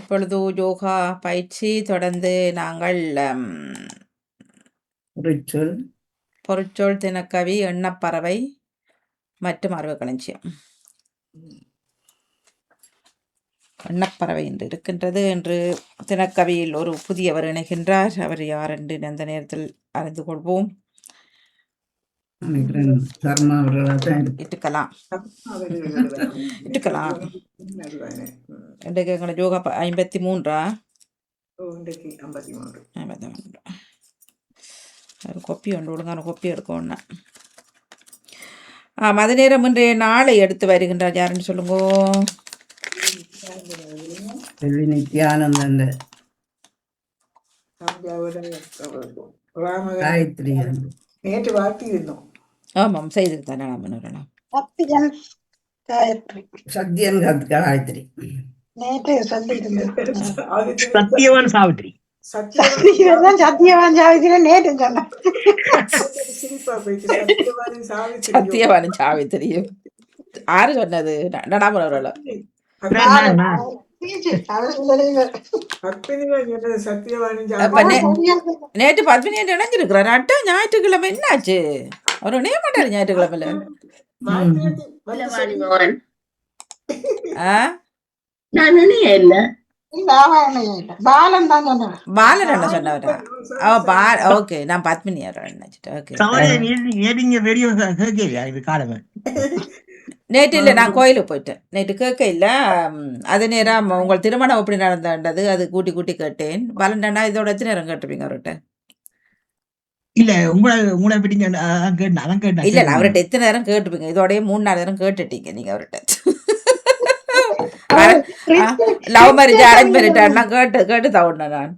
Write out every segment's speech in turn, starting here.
இப்பொழுது யோகா பயிற்சி தொடர்ந்து நாங்கள் ம், ரிச்சுவல் பொருட்சொல் தினக்கவி எண்ணப்பறவை மற்றும் அறிவு களஞ்சியம். எண்ணப்பறவை என்று இருக்கின்றது என்று தினக்கவியில் ஒரு புதியவர் இணைகின்றார். அவர் யார் என்று அந்த நேரத்தில் அறிந்து கொள்வோம். நினைக்கிறேன். சர்மா இருக்கு. இட்டுக்கலாம் இட்டுக்கலாம் இன்றைக்கு எங்களை யோகா ஐம்பத்தி மூன்றா? ஐம்பத்தி மூன்று. ஐம்பத்தி மூன்று. ஒரு கொப்பி ஒன்று ஒழுங்கான கொப்பி எடுக்கணும்னா ஆ மத நேரம் இன்றைய நாளை எடுத்து வருகின்றார் யாருன்னு சொல்லுங்க. காயத்ரி நேற்று வாழ்த்தி இருந்தோம் ஆமாம் செய்திருந்தேன் தானே நாம் வரலாம் சத்தியன் காயத்ரி. சத்யன் காயத்ரி. நேற்று சொல்லியிருந்தேன். சத்யவான் சாவித்ரி. சத்தியவான் சத்தியவான் சாவித்திரி நேற்று சொன்னேன். சிரிப்பா போயிட்டு சத்தியவாதி சாவித்திரி சத்தியவானும் சாவி தெரியும் யாரு சொன்னது? நடாமல் வரலாம் நான், நான். அவர் சொல்லுங்க. பத்மினிகள் சொன்னது சத்தியவாணி அப்ப நே- சரியா சொன்னேன். நேற்று பத்மினி என்று இணைஞ்சிருக்கிறார் அட்டா ஞாயிற்றுக்கிழமை என்னாச்சு? அவர் இணைய மாட்டார் ஞாயிற்றுக்கிழமையில. பாலன் என்ன சொன்னவரா? ஓ பா ஓகே நான் பத்மினி நினைச்சிட்டேன். ஓகே. நேற்று இல்லை நான் கோயிலுக்கு போயிட்டேன். நேற்று கேட்க இல்லை. அது நேரம் உங்கள் திருமணம் எப்படி நடந்தது? அது கூட்டி கூட்டி கேட்டேன். பலண்டனா இதோட எத்தனை நேரம் கேட்டிருப்பீங்க அவர்கிட்ட? இல்ல உங்களை உங்களை நான் அதான் கேட்டேன் அதான் கேட்டேன். இல்ல இல்ல அவர்கிட்ட எத்தனை நேரம் கேட்டிருப்பீங்க இதோடய மூணு நாலு நேரம் கேட்டுட்டீங்க நீங்க அவர்கிட்ட லவ் மேரேஜ் அரேஞ்ச் பண்ணிட்டாருலாம் கேட்டு கேட்டு தவிர்னேன் நான்.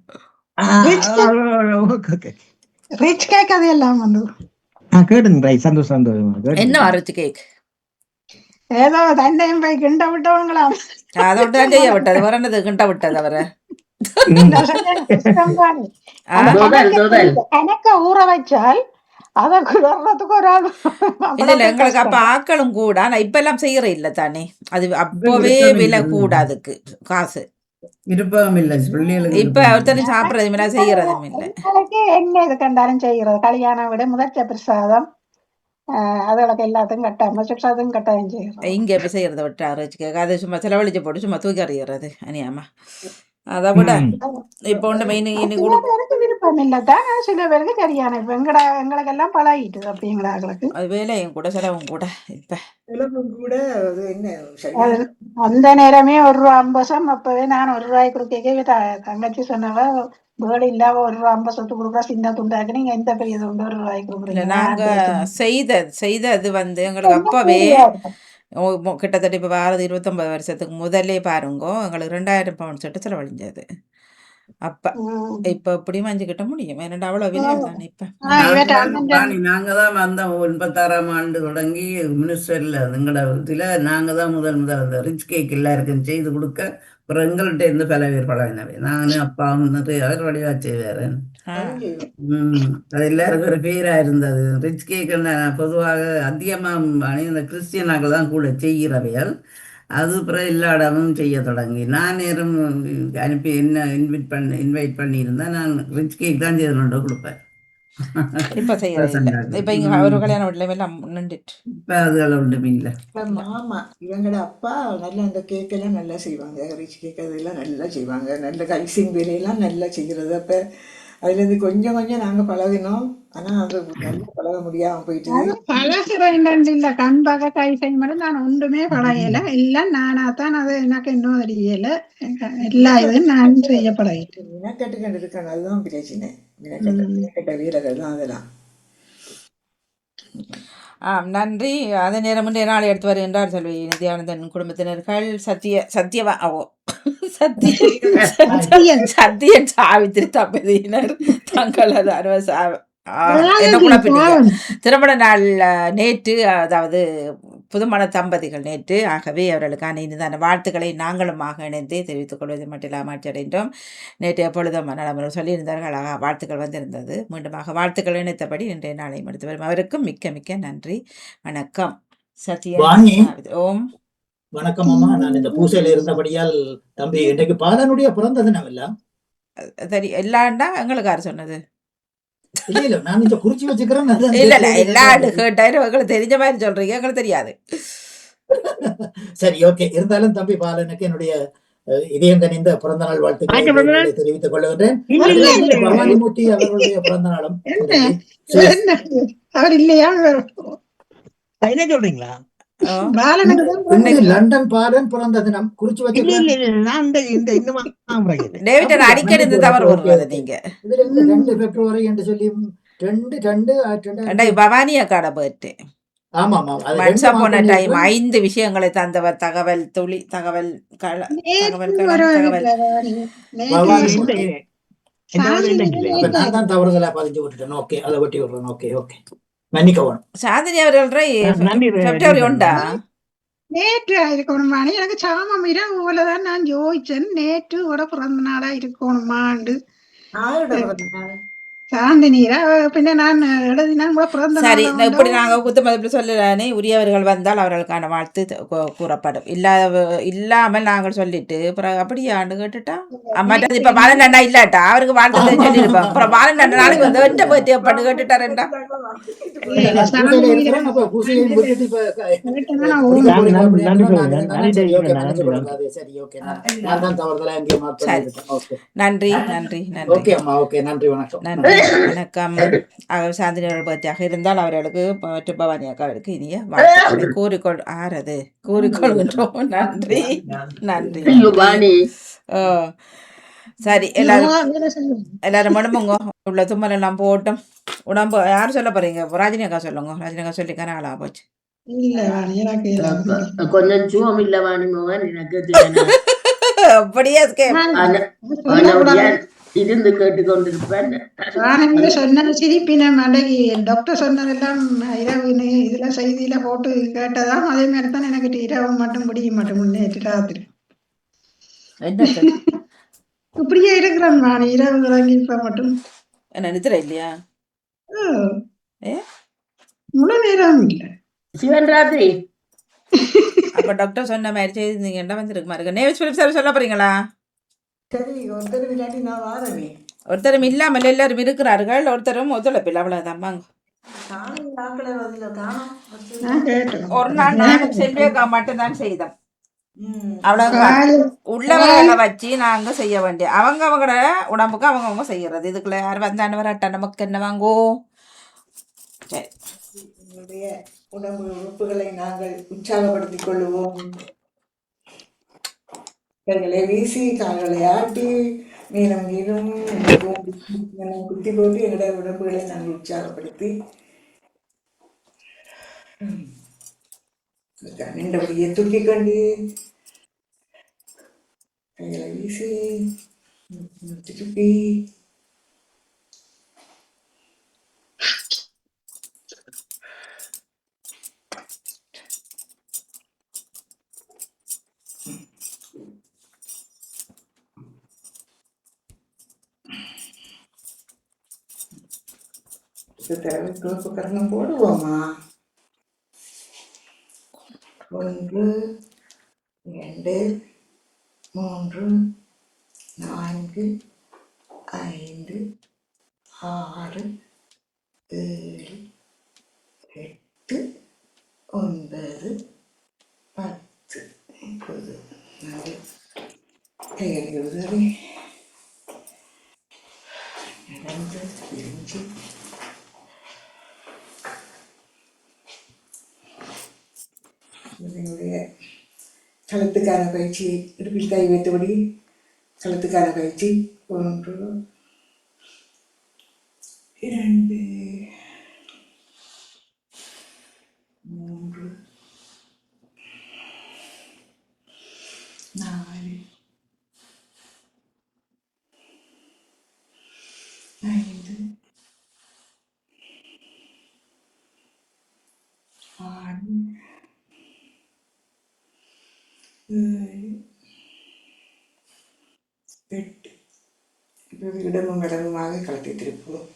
ரிச் கேக் அதையெல்லாம் வந்து. ஆ, கேட்டுங்க ரைட் சந்தோஷம் சந்தோஷம். என்ன அரைச்சு கேக் ஏதோ தண்டையும் போய் கிண்ட விட்டவங்களாம். அதோட தான் செய்ய விட்டது. வேற என்னது கிண்ட விட்டது அவரை? கணக்க ஊற வச்சால் அதை குளறதுக்கு ஒரு ஆள் இல்ல இல்ல எங்களுக்கு அப்ப ஆக்களும் கூட ஆனா இப்ப எல்லாம் செய்யற இல்ல தானே அது அப்பவே விலை. கூட அதுக்கு காசு விருப்பம் இல்லை பிள்ளைகளுக்கு இப்ப ஒருத்தரும் சாப்பிடறதும் இல்ல செய்யறதும் இல்ல என்ன இது கண்டாலும் செய்கிறது கல்யாணம் விட முதற்ச பிரசாதம் அதுகளுக்கு எல்லாத்தையும் கட்டாம சுற்றாதும் கட்டாயம் செய்கிறோம் இங்க இப்ப செய்யறத விட்டு அரைச்சு கேட்க அது சும்மா செலவழிச்சு போட்டு சும்மா தூக்கி அறியறது அனியாமா அதை விட ம். இப்ப ஒன்று மெயின் இனி சில பேருக்கு விருப்பம் இல்லைதான் சில பேருக்கு சரியான இப்ப எங்கட எங்களுக்கு எல்லாம் பழகிட்டு அப்படிங்கிற ஆளுக்கு அது வேலையும் கூட செலவும் கூட இப்ப. கூட அந்த நேரமே ஒரு ரூபா ஐம்பசம் அப்பவே நான் ஒரு ரூபாய் கொடுக்க தங்கச்சி சொன்னவ வேலை இல்லாம ஒரு ரூபா ஐம்பசத்து கொடுக்குறா சின்ன துண்டாக்கு நீங்க எந்த பெரிய துண்டு ஒரு ரூபாய்க்கு இல்ல கொடுக்குறீங்க நாங்க செய்த செய்தது வந்து எங்களுக்கு அப்பவே கிட்டத்தட்ட இப்போ வாரது இருபத்தொம்பது வருஷத்துக்கு முதல்லே பாருங்கோ எங்களுக்கு ரெண்டாயிரம் பவுன் செட்டு செலவழிஞ்சது. அப்ப. இப்ப இப்படி மஞ்சுக்கிட்ட முடியும்? ஏன்னா அவ்வளவு விலையம் தானே இப்ப? நாங்க தான் வந்தோம். எண்பத்தாறாம் ஆண்டு தொடங்கி மினிஸ்டர்ல எங்களோட இதுல நாங்க தான் முதல் முதல் அந்த ரிச் கேக் எல்லாருக்கும் செய்து கொடுக்க அப்புறம் எங்கள்கிட்ட இருந்து பல பேர் பழகினவை. நானும் அப்பாவும் நிறைய பேர் வடிவா செய்வாரு. அது எல்லாருக்கும் ஒரு பேரா இருந்தது. ரிச் கேக் பொதுவாக அதிகமாக இந்த கிறிஸ்டியனாக்கள் தான் கூட செய்கிறவைகள். அது அப்புறம் எல்லா இடமும் செய்ய தொடங்கி. நான் நேரம் அனுப்பி என்ன இன்வைட் பண்ணி இன்வைட் பண்ணியிருந்தா நான் ரிச் கேக் தான் செய்து கொண்டு கொடுப்பேன். இப்ப செய்யறது இப்ப இங்க ஒரு கல்யாண வீட்டுல எல்லாம் நின்றுட்டு. இப்போ அதுகள் ஒன்றும் இல்லை. இப்ப மாமா இவங்களோட அப்பா நல்லா அந்த கேக் எல்லாம் நல்லா செய்வாங்க. ரிச் கேக் அதெல்லாம் நல்லா செய்வாங்க. நல்ல கைசிங் வேலையெல்லாம் நல்லா செய்கிறது அப்ப அதுல இருந்து கொஞ்சம் கொஞ்சம் நாங்க பழகினோம். ஆனா அது நல்லா பழக முடியாம போயிட்டு பழகிறேன் இல்ல கண் பார்க்க கை செய்ய மட்டும் நான் ஒன்றுமே பழகல. எல்லாம் நானா தான் அது எனக்கு இன்னும் தெரியல. எல்லா இதுவும் நான் செய்ய பழகிட்டேன் மினக்கட்டு கண்டு இருக்கணும் அதுதான் பிரச்சனை மினக்கட்டு மினக்கட்ட வீரர்கள் தான் அதெல்லாம். நன்றி. அதே நேரம் முன்னே நாளை எடுத்து வருகின்றார் செல்வி. நித்யானந்தன் குடும்பத்தினர்கள் சத்திய சத்தியவா ஓ சத்திய சத்தியன். சத்தியன் சாவித்திரி தம்பதியினர். தங்களது அனுவ என்ன குழப்பிட்டீங்க திருமண நாள் நேற்று அதாவது புதுமண தம்பதிகள் நேற்று. ஆகவே அவர்களுக்கான இனிதான வாழ்த்துக்களை நாங்களுமாக இணைந்து தெரிவித்துக் கொள்வது மட்டும் இல்லாமல் அடைந்தோம் நேற்று எப்பொழுதும் நலமுறை சொல்லியிருந்தார்கள் வாழ்த்துக்கள் வந்திருந்தது. மீண்டுமாக வாழ்த்துக்கள் இணைத்தபடி இன்றைய நாளையும் எடுத்து வரும் அவருக்கும் மிக்க மிக்க நன்றி. வணக்கம். சத்யா. ஓம். வணக்கம் அம்மா. நான் இந்த பூசையில இருந்தபடியால் தம்பி இன்றைக்கு பாலனுடைய பிறந்த தினம் இல்ல. சரி எல்லாண்டா? எங்களுக்கு யார் சொன்னது? இல்ல இல்ல நான் குறிச்சு வச்சுக்கிறேன் இல்ல இல்ல கேட்கிறேன். எல்லா கேட்டாயிரம் எங்களுக்கு தெரிஞ்ச மாதிரி சொல்றீங்க எங்களுக்கு தெரியாது சரி ஓகே இருந்தாலும் தம்பி பாலனுக்கு என்னுடைய இதயம் கனிந்த பிறந்த நாள் வாழ்த்துக்களை. தெரிவித்துக் இல்ல. பவானிமூர்த்தி அவர்களுடைய பிறந்த நாளும்? அவர் இல்லையா என்ன சொல்றீங்களா லண்டன் பாலன் பிறந்த தினம் குறிச்சு டேவிட் அடிக்கடி இந்த தவறு வருவது நீங்க. ரெண்டு பிப்ரவரி என்று சொல்லி ரெண்டு ரெண்டு ரெண்டு. ரெண்டா பவானி அக்காட போயிட்டு. ஐந்து விஷயங்களை தந்தவர் தகவல் துளி தகவல் கள தகவல் தவறுதலா பதிஞ்சு விட்டுட்டேன். ஓகே அதை விடுறேன். Okay okay. மன்னிக்கவும். சாந்தினி அவர்கள் உண்டா? நேற்று இருக்கணுமான்னு எனக்கு சாமம் இரவு போலதான் நான் யோசிச்சேன். நேற்று கூட பிறந்த நாளா இருக்கணுமாண்டு. சரி இப்படி நாங்கள் குத்து மதிப்பில் சொல்லலானே உரியவர்கள் வந்தால் அவர்களுக்கான வாழ்த்து கூறப்படும். இல்லாத இல்லாமல் நாங்கள் சொல்லிட்டு அப்புறம் அப்படியாண்டு கேட்டுட்டா? மற்றது இப்ப பாலன் இல்லாட்டா? அவருக்கு வாழ்த்து சொல்லியிருப்போம் அப்புறம் பாலன் நாளைக்கு வந்து எட்ட போயிட்டு பண்ணு கேட்டுட்டாருண்டா? பூசையில இருக்கிறேன் அப்ப பூசையை விட்டுட்டு இப்ப க- கேட்டேன்னா நான் குடிக்க ஓடி போறீங்க நன்றி, நன்றி நன்றி நன்றி வணக்கம். நன்றி. வணக்கம். அவர் சாந்தினியர்கள் பற்றியாக இருந்தால் அவர்களுக்கு மற்றும் பவானி அக்காவிற்கு இனிய வாழ்த்துக்களை. கூறிக்கொள் ஆறது. கூறிக்கொள்கின்றோம். நன்றி. நன்றி. சரி எல்லாரும். எல்லாரும் மடுமுங்க உள்ள தும்மல் எல்லாம் போட்டும். உடம்பு யார் சொல்ல போறீங்க? ராஜினி அக்கா சொல்லுங்க. ராஜினி அக்கா சொல்லிக்கான ஆளா போச்சு. கொஞ்சம் சுவம் இல்ல வாணி மோகன். எனக்கு தெரியாது. அப்படியே இருந்து கேட்டுக்கொண்டிருப்பேன் சொன்ன சிரிப்பின மடகி டாக்டர் சொன்னதெல்லாம் இரவு இதுல செய்தியில போட்டு கேட்டதாம் அதே மாதிரி தான் எனக்கு இரவு மட்டும் முடிய மாட்டேன் நேற்று ராத்திரி இப்படியே இருக்கிறேன் நான் இரவு இறங்கி இப்ப மட்டும் என்ன நித்திர இல்லையா? முழு நேரம் இல்லை சிவன் ராத்திரி அப்ப டாக்டர் சொன்ன மாதிரி செய்திருந்தீங்கன்னா வந்திருக்குமா இருக்கு நேவிஸ் பிலிப் சார் சொல்ல போறீங்களா ஒருத்தரும் இல்லாமல் எல்லாரும் இருக்கிறார்கள். ஒருத்தரும் ஒத்துழைப்பில்லை அவ்வளவுதான் வாங்க. ஒரு நாள் நானும் செல்வியக்கா மட்டும்தான் செய்தோம் காலை. உள்ளவர்களை வச்சு நாங்க செய்ய வேண்டிய அவங்க அவங்களோட உடம்புக்கு அவங்க அவங்க செய்யறது. இதுக்குள்ள யார் வந்தாண்டு வராட்டா நமக்கு என்ன வாங்கோ? சரி. உடம்பு உறுப்புகளை நாங்கள் உற்சாகப்படுத்திக் கொள்ளுவோம். கண்களை வீசி கால்களை ஆட்டி மீனம் மீனும் குத்தி போட்டு என்னுடைய உடம்புகளை நான் உற்சாகப்படுத்தி. நின்றபடியே தூக்கிக் கொண்டு கைகளை வீசி திருப்பி இது கரணம் போடுவோமா ஒன்று இரண்டு மூன்று நான்கு ஐந்து ஆறு ஏழு எட்டு ஒன்பது பத்து இப்போது நாங்கள் உதவி நடந்து பிரிஞ்சு என்னுடைய களத்துக்கான பயிற்சி இடுப்பில் கை வைத்தபடி களத்துக்கான பயிற்சி ஒன்று இரண்டு மூன்று நாலு ஐந்து ஆறு பெட்டு எட்டு இடமும் இடமுமாக கலத்தி திருப்புவோம்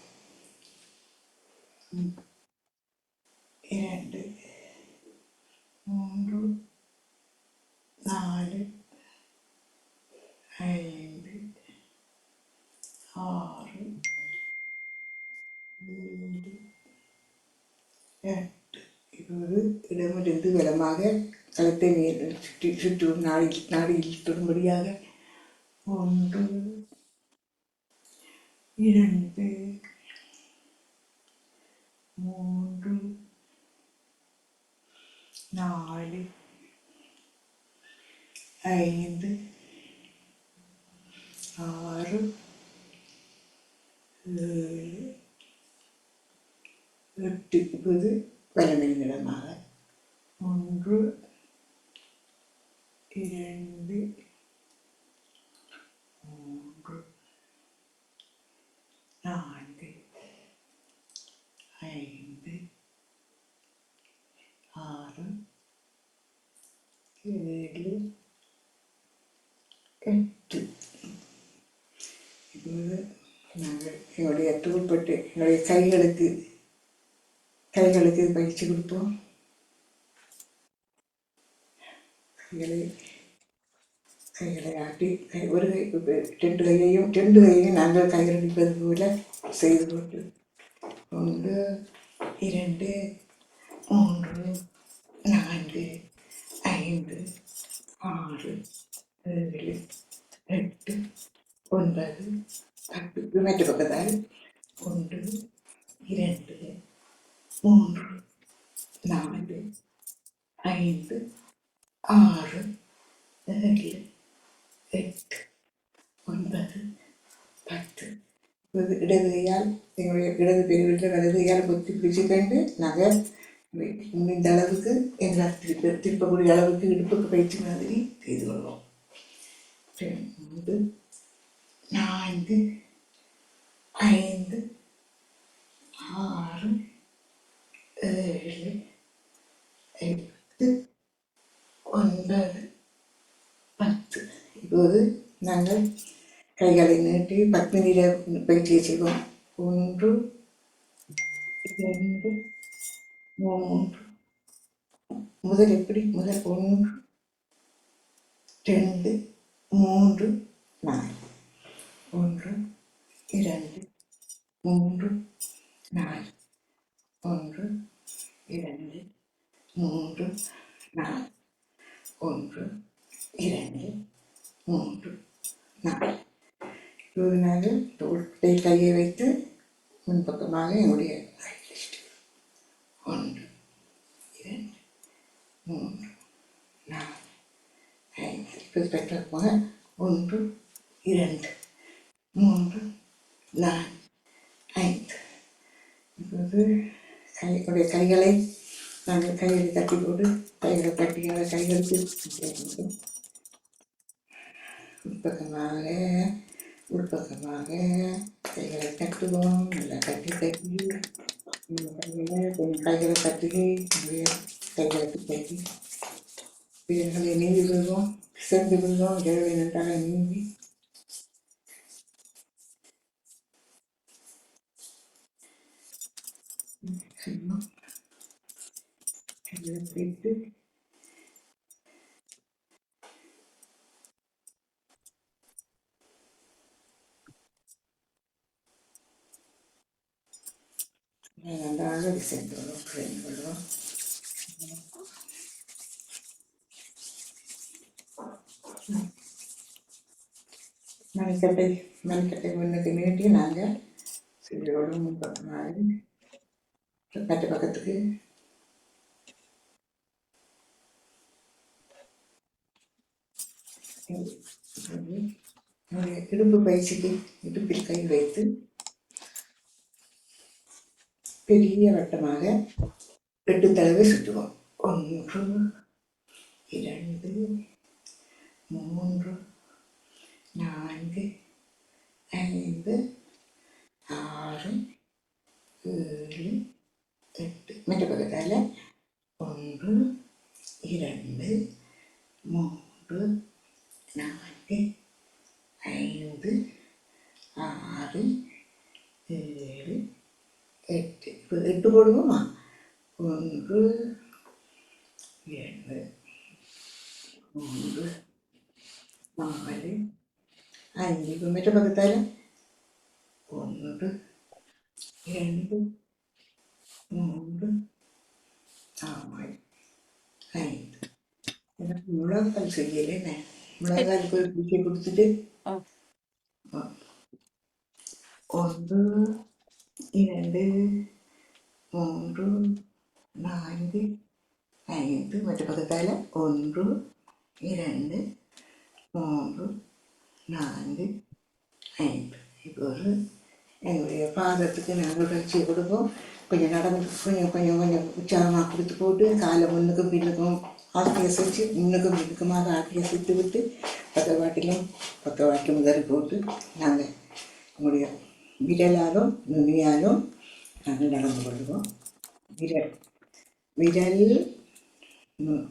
ம். இரண்டு மூன்று நாலு ஐந்து ஆறு ஏழு எட்டு இப்போது இடமிருந்து வலமாக களத்தை மேல் சுற்றி சுற்றும் நாடி நாடியில் தொடும்படியாக ஒன்று இரண்டு மூன்று நாலு ஐந்து ஆறு ஏழு எட்டு இப்போது வலமை நிலமாக. ஒன்று இரண்டு மூன்று நான்கு ஐந்து ஆறு ஏழு எட்டு இப்போது நாங்கள் எங்களுடைய தூள்பட்டு எங்களுடைய கைகளுக்கு கைகளுக்கு பயிற்சி கொடுப்போம் கைகளை கைகளை ஆட்டி கை ஒரு கை ரெண்டு கையையும் ரெண்டு கையையும் நாங்கள் கைகளடிப்பது போல செய்து கொண்டு. ஒன்று இரண்டு மூன்று நான்கு ஐந்து ஆறு ஏழு எட்டு ஒன்பது பத்து. மற்ற பக்கத்தால். ஒன்று இரண்டு மூன்று நான்கு ஐந்து ஆறு ஏழு எட்டு ஒன்பது பத்து. இடதுகையால் எங்களுடைய இடது பெருவிட்ட வலதுகையால் பொத்தி பிடிச்சு கண்டு நாங்கள் இந்த அளவுக்கு எங்களால் திருப்ப திருப்பக்கூடிய அளவுக்கு இடுப்புக்கு பயிற்சி மாதிரி செய்து கொள்வோம். ரெண்டு நான்கு ஐந்து ஆறு ஏழு எட்டு ஒன்பது பத்து இப்போது நாங்கள் கைகளை நீட்டி பத்மினியில பயிற்சியை செய்வோம். ஒன்று இரண்டு மூன்று. முதல் எப்படி? முதல் ஒன்று ரெண்டு மூன்று நாலு. ஒன்று இரண்டு மூன்று நாலு. ஒன்று இரண்டு மூன்று நாலு. ஒன்று இரண்டு மூன்று. நாலு. இருபது நாங்கள் தோட்டை கையை வைத்து முன்பக்கமாக என்னுடைய ஒன்று. இரண்டு. மூன்று. நாலு. ஐந்து. இப்போது போக ஒன்று இரண்டு. மூன்று நாலு. ஐந்து. இப்போது கையுடைய கைகளை நாங்கள் கைகளை தட்டி போட்டு கைகளை தட்டி கைகளுக்கு சேர்ந்து உட்பக்கமாக உட்பக்கமாக கைகளை தட்டுவோம். நல்லா தட்டி தட்டி கைகளை கொஞ்சம் கைகளை தட்டி அப்படியே கைகளுக்கு தட்டி. வீரர்களை நீந்தி விடுவோம் சேர்ந்து விடுவோம் இரவு நன்றாக நீந்தி செய்வோம் கைகளை பிடித்து நன்றாக சேர்ந்து விடுவோம் சேர்ந்து விடுவோம் மணிக்கட்டை மணிக்கட்டை முன்னுக்கு நீட்டி நாங்கள் சிறியோடு முன்பக்கமாக மற்ற பக்கத்துக்கு நம்முடைய இடுப்பு பயிற்சிக்கு இடுப்பில் கை வைத்து பெரிய வட்டமாக ரெண்டு தடவை சுற்றுவோம். ஒன்று இரண்டு மூன்று நான்கு ஐந்து ஆறு ஏழு எட்டு. மற்ற பக்கத்தால் ஒன்று இரண்டு மூன்று நான்கு ஐந்து ஆறு ஏழு എട്ട് എട്ട് കൊടുക്കും ഒന്ന് രണ്ട് മൂന്ന് നാല് അഞ്ച്. മറ്റേ പകത്താൽ ഒന്ന് രണ്ട് മൂന്ന് നാല് അഞ്ച്. മുളക് കളിച്ചില്ലേ മുളക് കൊടുത്തിട്ട്. ഒന്ന് இரண்டு மூன்று நான்கு ஐந்து மற்ற பக்கத்தால் ஒன்று இரண்டு மூன்று நான்கு ஐந்து இப்போ ஒரு எங்களுடைய பாதத்துக்கு நாங்கள் பயிற்சி கொடுப்போம் கொஞ்சம் நடந்து கொஞ்சம் கொஞ்சம் கொஞ்சம் உற்சாகமாக கொடுத்து போட்டு காலை முன்னுக்கும் பின்னுக்கும் ஆட்டி அசைச்சு முன்னுக்கும் பின்னுக்குமாக ஆட்டி அசைத்து விட்டு பக்கவாட்டிலும் பக்கவாட்டு முதல் போட்டு நாங்கள் எங்களுடைய விரலாலும் நுனியாலும் நாங்கள் நடந்து கொள்வோம் விரல் விரல் நு-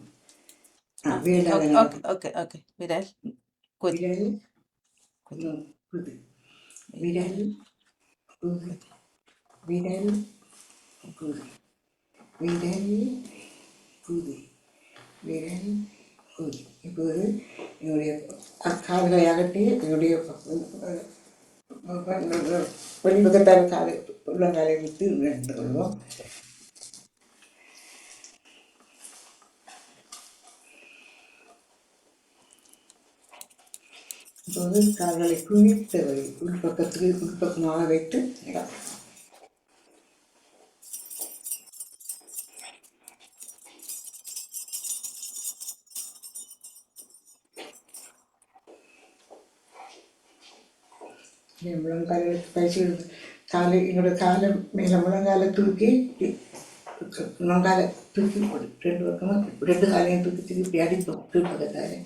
ஆ, விரலால ஓகே நடந்து ஓகே ஓகே விரல் குதி விரல் நு- குதி விரல் குதி விரல் குதி விரல் குதி விரல் குதி இப்போது என்னுடைய கால்களை அகட்டி என்னுடைய வெளிப்பக்கத்தால் காலை உள்ளங்காலை விட்டு நடந்து கொள்வோம் இப்போது கால்களை குவித்து வை உள்பக்கத்துக்கு உள்பக்கமாக வைத்து இடம் பயிற்சி காலை என்னோட காலை மேலே முழங்காலை தூக்கி முழங்காலை தூக்கி ரெண்டு பக்கமும் ரெண்டு காலையும் தூக்கி தூக்கி இப்படி அடிப்போம் கீழ்பக்கத்தாலே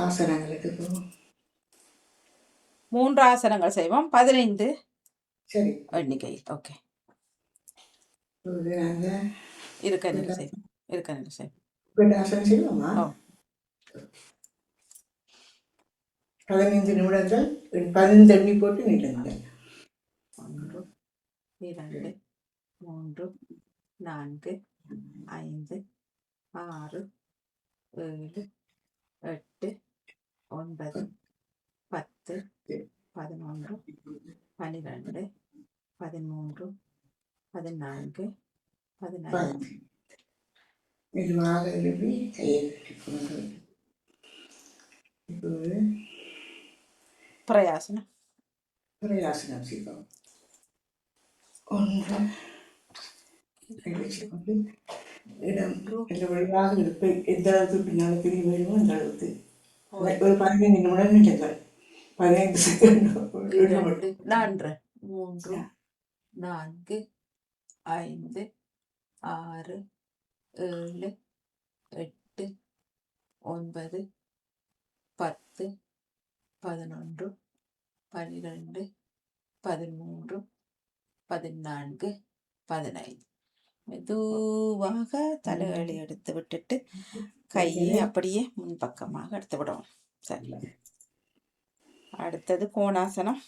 ஆசனங்களுக்கு போவோம் மூன்று ஆசனங்கள் செய்வோம் பதினைந்து சரி எண்ணிக்கையில் ஓகே நாங்கள் இருக்க நிலை செய்வோம் இருக்க நிலை செய்வோம் பெண்ணாசனம் செய்வோமா ஓ. பதினைந்து நிமிடங்கள் பதினைந்து எண்ணி போட்டு நில்லுங்கள் ஒன்று இரண்டு மூன்று நான்கு ஐந்து ஆறு ஏழு எட்டு ஒன்பது பத்து பதினொன்று பன்னிரெண்டு பதிமூன்று பதினான்கு பதினைந்து மெதுவாக எழுப்பி கையை கட்டி கொண்டு இப்போது பிரயாசனம் பிரயாசனம் செய்வோம் ஒன்று வச்சுக்கொண்டு இடம் எந்த வழியாக இருப்பை எந்த அளவுக்கு பின்னால் பிரிய வேணுமோ அந்த அளவுக்கு ஒரு பதினைந்து நிமிடம் நில்லுங்கள் பதினைந்து செகண்ட் இரண்டு நான்கு மூன்று நான்கு ஐந்து ஆறு ஏழு எட்டு ஒன்பது பத்து பதினொன்று பன்னிரெண்டு பதிமூன்று பதினான்கு பதினைந்து. மெதுவாக தலைகளை எடுத்து விட்டுட்டு கையை அப்படியே முன்பக்கமாக எடுத்து விடவும். சரி அடுத்தது கோணாசனம்.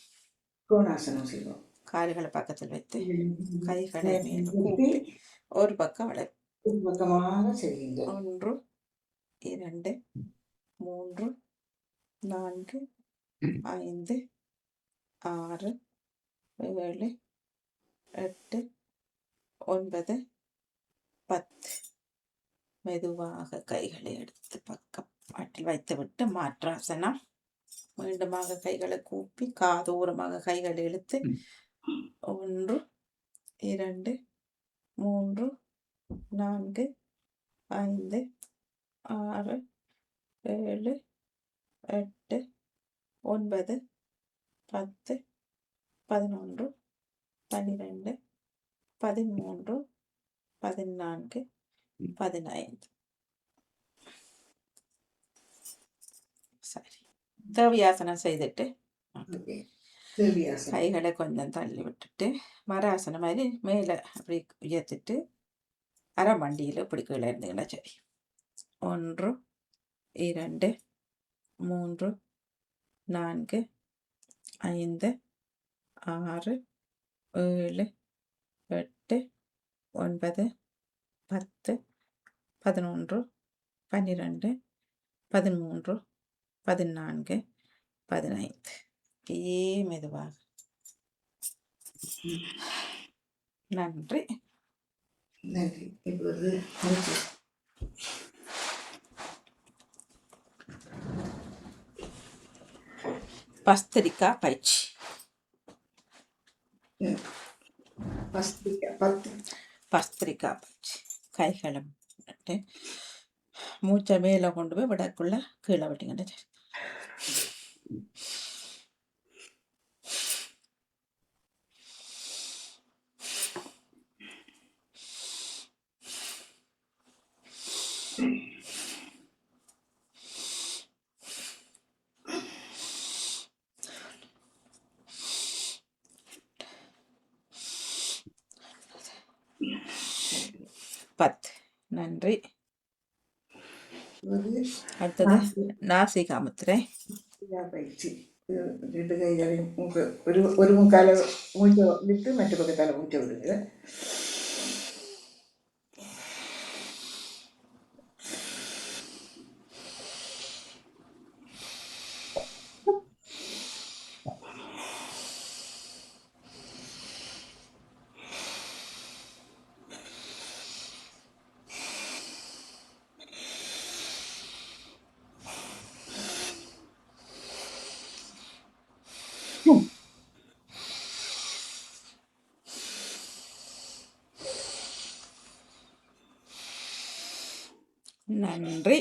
கோணாசனம் செய்வோம். கால்களை பக்கத்தில் வைத்து கைகளை மேலே கூப்பி ஒரு பக்கம் வளை பக்கமாக செய்யுங்கள் ஒன்று இரண்டு மூன்று நான்கு ஐந்து ஆறு ஏழு எட்டு ஒன்பது பத்து. மெதுவாக கைகளை எடுத்து பக்கம் பாட்டில் வைத்துவிட்டு மாற்றாசனம் மீண்டுமாக கைகளை கூப்பி காதூரமாக கைகளை இழுத்து ஒன்று இரண்டு மூன்று நான்கு ஐந்து ஆறு ஏழு எட்டு ஒன்பது பத்து பதினொன்று பன்னிரெண்டு பதிமூன்று பதினான்கு பதினைந்து. சரி. தேவியாசனம் செய்துட்டு கைகளை கொஞ்சம் தள்ளி விட்டுட்டு மராசனம் மாதிரி மேலே அப்படி உயர்த்திட்டு அரை மண்டியில் இப்படி கீழே இருந்தீங்கன்னா சரி. ஒன்று இரண்டு மூன்று நான்கு ஐந்து ஆறு ஏழு எட்டு ஒன்பது பத்து பதினொன்று பன்னிரெண்டு பதிமூன்று பதினான்கு பதினைந்து. அப்படியே மெதுவாக நன்றி. நன்றி இப்பொழுது மூச்சு பஸ்திரிக்கா பயிற்சி? பத்து பத்து பஸ்திரிக்கா. பயிற்சி. கைகளை மூச்சை மேலே கொண்டு போய் விடக்குள்ள கீழே விட்டீங்கன்னா பத்து. நன்றி. அடுத்தது நாசிகா முத்திரை. இதாக பயிற்சி. இது ரெண்டு கைகளையும் மூக்கு ஒரு ஒரு முக்கால மூச்சை விட்டு மற்ற நன்றி.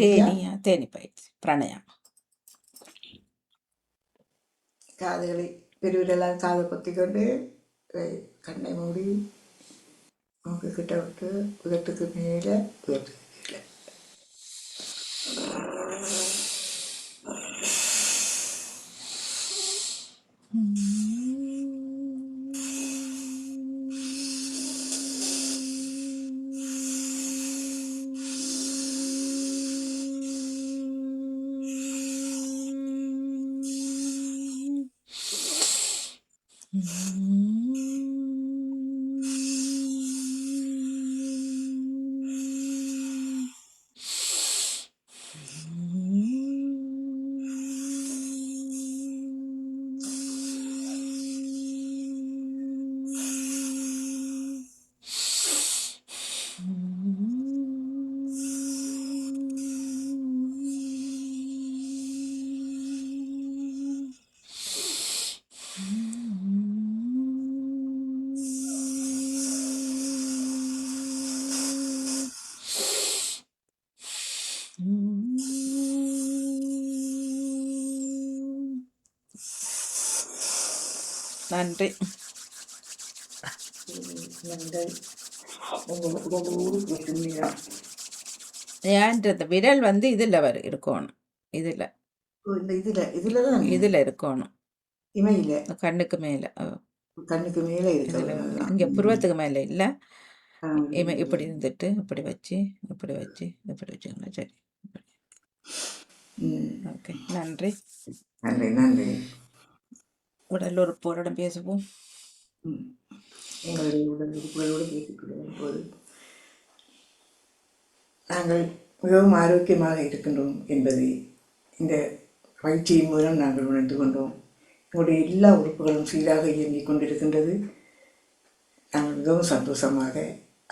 தேனியா தேனி பயிற்சி. பிரணயம் காதுகளை பெருவிரலால் காதை பொத்தி கொண்டு கண்ணை மூடி மூக்கு கிட்ட விட்டு உதட்டுக்கு மேலே உதட்டுக்கு கீழே நன்றி. இந்த விரல் வந்து இதில் வரும் இருக்கணும். இதில். இதில் இதில் தான் இதில் இருக்கணும். கண்ணுக்கு மேலே கண்ணுக்கு மேலே இங்கே புருவத்துக்கு மேலே இல்லை. இமை இப்படி இருந்துட்டு இப்படி வச்சு இப்படி வச்சு இப்படி வச்சுக்கோங்க சரி. ஓகே நன்றி. நன்றி நன்றி. உடல் உறுப்போரிடம் பேசுவோம். எங்களுடைய உடல் உறுப்புகளோடு பேசிக்கொள்ளும் போது நாங்கள் மிகவும் ஆரோக்கியமாக இருக்கின்றோம் என்பதை இந்த பயிற்சியின் மூலம் நாங்கள் உணர்ந்து கொண்டோம். எங்களுடைய எல்லா உறுப்புகளும் சீராக இயங்கிக் கொண்டிருக்கின்றது. நாங்கள் மிகவும் சந்தோஷமாக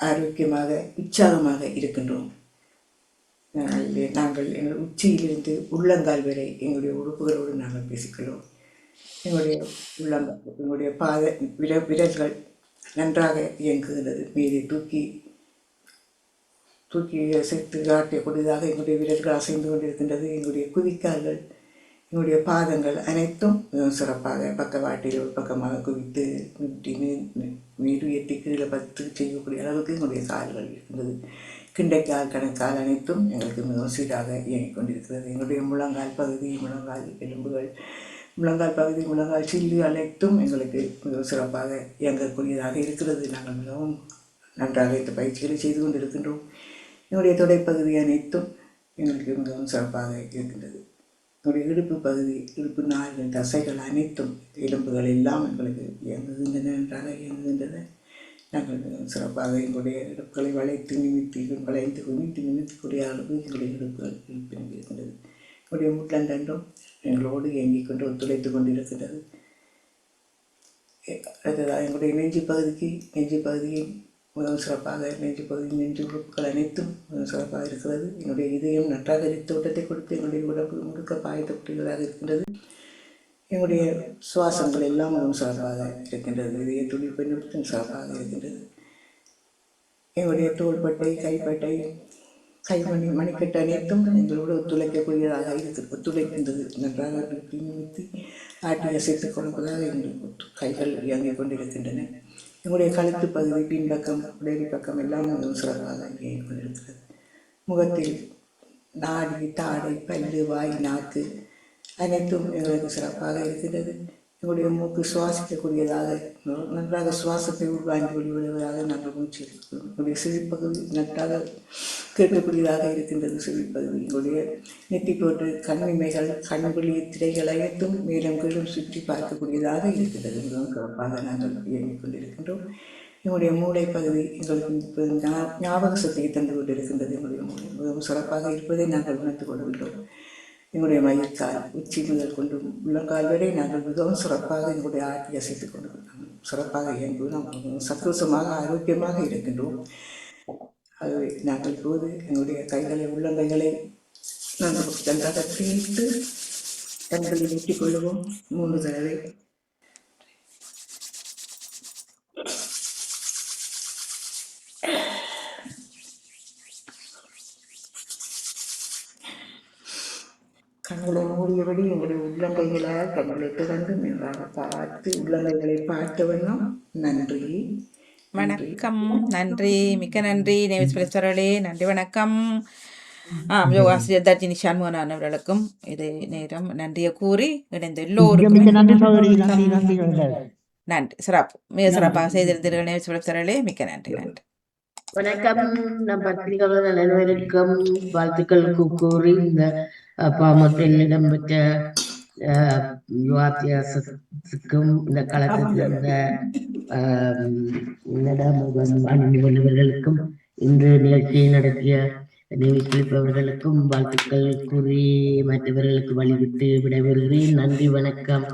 ஆரோக்கியமாக உற்சாகமாக இருக்கின்றோம். நாங்கள் நாங்கள் எங்கள் உச்சியிலிருந்து உள்ளங்கால் வரை எங்களுடைய உறுப்புகளோடு நாங்கள் பேசிக்கிறோம் என்னுடைய உள்ளங்கால் என்னுடைய பாத விர விரல்கள் நன்றாக இயங்குகிறது. மீது தூக்கி தூக்கி சேர்த்து காட்டக்கூடியதாக என்னுடைய விரல்கள் அசைந்து கொண்டிருக்கின்றது. என்னுடைய குதிக்கால்கள் என்னுடைய பாதங்கள் அனைத்தும் மிகவும் சிறப்பாக பக்கவாட்டில் ஒரு பக்கமாக குவித்து நிறுத்தி நீர் உயர்த்தி கீழே பத்து செய்யக்கூடிய அளவுக்கு என்னுடைய கால்கள் இருக்கின்றது. கிண்டைக்கால் கணக்கால் அனைத்தும் எங்களுக்கு மிகவும் சீராக இயங்கிக் கொண்டிருக்கிறது. என்னுடைய முழங்கால் பகுதி முழங்கால் எலும்புகள் முழங்கால் பகுதி முழங்கால் சில்லு அனைத்தும் எங்களுக்கு மிகவும் சிறப்பாக இயங்கக்கூடியதாக இருக்கிறது. நாங்கள் மிகவும் நன்றாக இந்த பயிற்சிகளை செய்து கொண்டிருக்கின்றோம். என்னுடைய தொடைப்பகுதி அனைத்தும் எங்களுக்கு மிகவும் சிறப்பாக இருக்கின்றது. என்னுடைய இடுப்பு பகுதி இடுப்பு நாலு தசைகள் அனைத்தும் எலும்புகள் எல்லாம் எங்களுக்கு இயங்குகின்றன நன்றாக இயங்குகின்றன. நாங்கள் மிகவும் சிறப்பாக எங்களுடைய இடுப்புகளை வளைத்து நிமித்தி வளைந்து குமித்து நிமித்தக்கூடிய அளவு எங்களுடைய இடுப்புகள் இருப்பினும் இருக்கின்றது. எங்களுடைய முட்டண்டண்டும் எங்களோடு இயங்கிக் கொண்டு ஒத்துழைத்து கொண்டிருக்கிறது. அடுத்ததாக எங்களுடைய நெஞ்சு பகுதிக்கு நெஞ்சு பகுதியும் மிகவும் சிறப்பாக நெஞ்சு பகுதி நெஞ்சு உறுப்புகள் அனைத்தும் மிகவும் சிறப்பாக இருக்கிறது. என்னுடைய இதயம் நன்றாக ரத்த ஓட்டத்தை கொடுத்து எங்களுடைய உடம்பு முழுக்க பாயத்தக்கூடியதாக இருக்கின்றது. எங்களுடைய சுவாசங்கள் எல்லாம் மிகவும் சிறப்பாக இருக்கின்றது. இதய துடிப்பு நிமித்தம் சிறப்பாக இருக்கின்றது. எங்களுடைய தோள்பட்டை கைப்பட்டை கைமணி மணிக்கட்டு அனைத்தும் எங்களோடு ஒத்துழைக்கக்கூடியதாக இருக்கு ஒத்துழைக்கின்றது. நன்றாக நிமித்தி ஆட்டி அசைத்துக் கொள்வதாக எங்களுக்கு கைகள் இயங்கிக் கொண்டிருக்கின்றன. எங்களுடைய கழுத்து பகுதி பின்பக்கம் உடலி பக்கம் எல்லாம் மிகவும் சிறப்பாக இயங்கிக் கொண்டிருக்கிறது. முகத்தில் நாடி தாடை பல்லு வாய் நாக்கு அனைத்தும் எங்களுக்கு சிறப்பாக இருக்கின்றது. எங்களுடைய மூக்கு சுவாசிக்கக்கூடியதாக நன்றாக சுவாசத்தை உள்வாங்கி கொள்வதாக நாங்கள் மூச்சு எங்களுடைய செவிப்பகுதி நன்றாக கேட்கக்கூடியதாக இருக்கின்றது செவிப்பகுதி எங்களுடைய நெத்தி போட்டு கண்ணிமைகள் கண்குழி திரைகள் அனைத்தும் மேலும் கீழும் சுற்றி பார்க்கக்கூடியதாக இருக்கின்றது மிகவும் சிறப்பாக நாங்கள் இயங்கிக் கொண்டிருக்கின்றோம். எங்களுடைய மூளை பகுதி எங்களுக்கு ஞாபக சக்தியை தந்து கொண்டிருக்கின்றது. எங்களுடைய மூளை மிகவும் சிறப்பாக இருப்பதை நாங்கள் உணர்ந்து கொள்கின்றோம் எங்களுடைய மையத்தால் உச்சி முதல் கொண்டு உள்ளங்கால் வரை நாங்கள் மிகவும் சிறப்பாக எங்களுடைய ஆட்டி அசைத்துக் கொண்டு சிறப்பாக இயங்குகிறோம் நாம் சந்தோஷமாக ஆரோக்கியமாக இருக்கின்றோம். ஆகவே நாங்கள் இப்போது எங்களுடைய கைகளை உள்ளங்கைகளை நாங்கள் நன்றாக தேய்த்து கண்களை ஊற்றிக் கொள்ளுவோம். மூன்று தடவை. Yeah. கண்களை மூடியபடி எங்களுடைய உள்ளங்கைகளால் கண்களை திறந்து நன்றாக பார்த்து உள்ளங்கைகளை பார்த்த வண்ணம் நன்றி. வணக்கம். நன்றி. மிக்க நன்றி. நேவிஸ் பிரஸ்வரர்களே நன்றி வணக்கம். ஆம் யோகாசிரியர் தர்ஜினி சண்முகன் அவர்களுக்கும் இது நேரம் நன்றியை கூறி இணைந்த மிக்க எல்லோருக்கும் நன்றி. சிறப்பு. மிக சிறப்பாக செய்திருந்தீர்கள் நேவிஸ் பிரஸ்வரர்களே. மிக்க நன்றி நன்றி. வணக்கம். நம் பத்திரிகைகள் அனைவருக்கும் வாழ்த்துக்கள் கூறி இந்த பாமத்தில் இடம்பெற்ற அஹ், யுவாத்தியாசத்துக்கும் இந்த களத்தில் இருந்த அஹ், இன்று நிகழ்ச்சியை நடத்திய நியூஸ் அவர்களுக்கும் வாழ்த்துக்கள் கூறி மற்றவர்களுக்கு வழிவிட்டு விடைபெறுகிறேன். நன்றி வணக்கம்.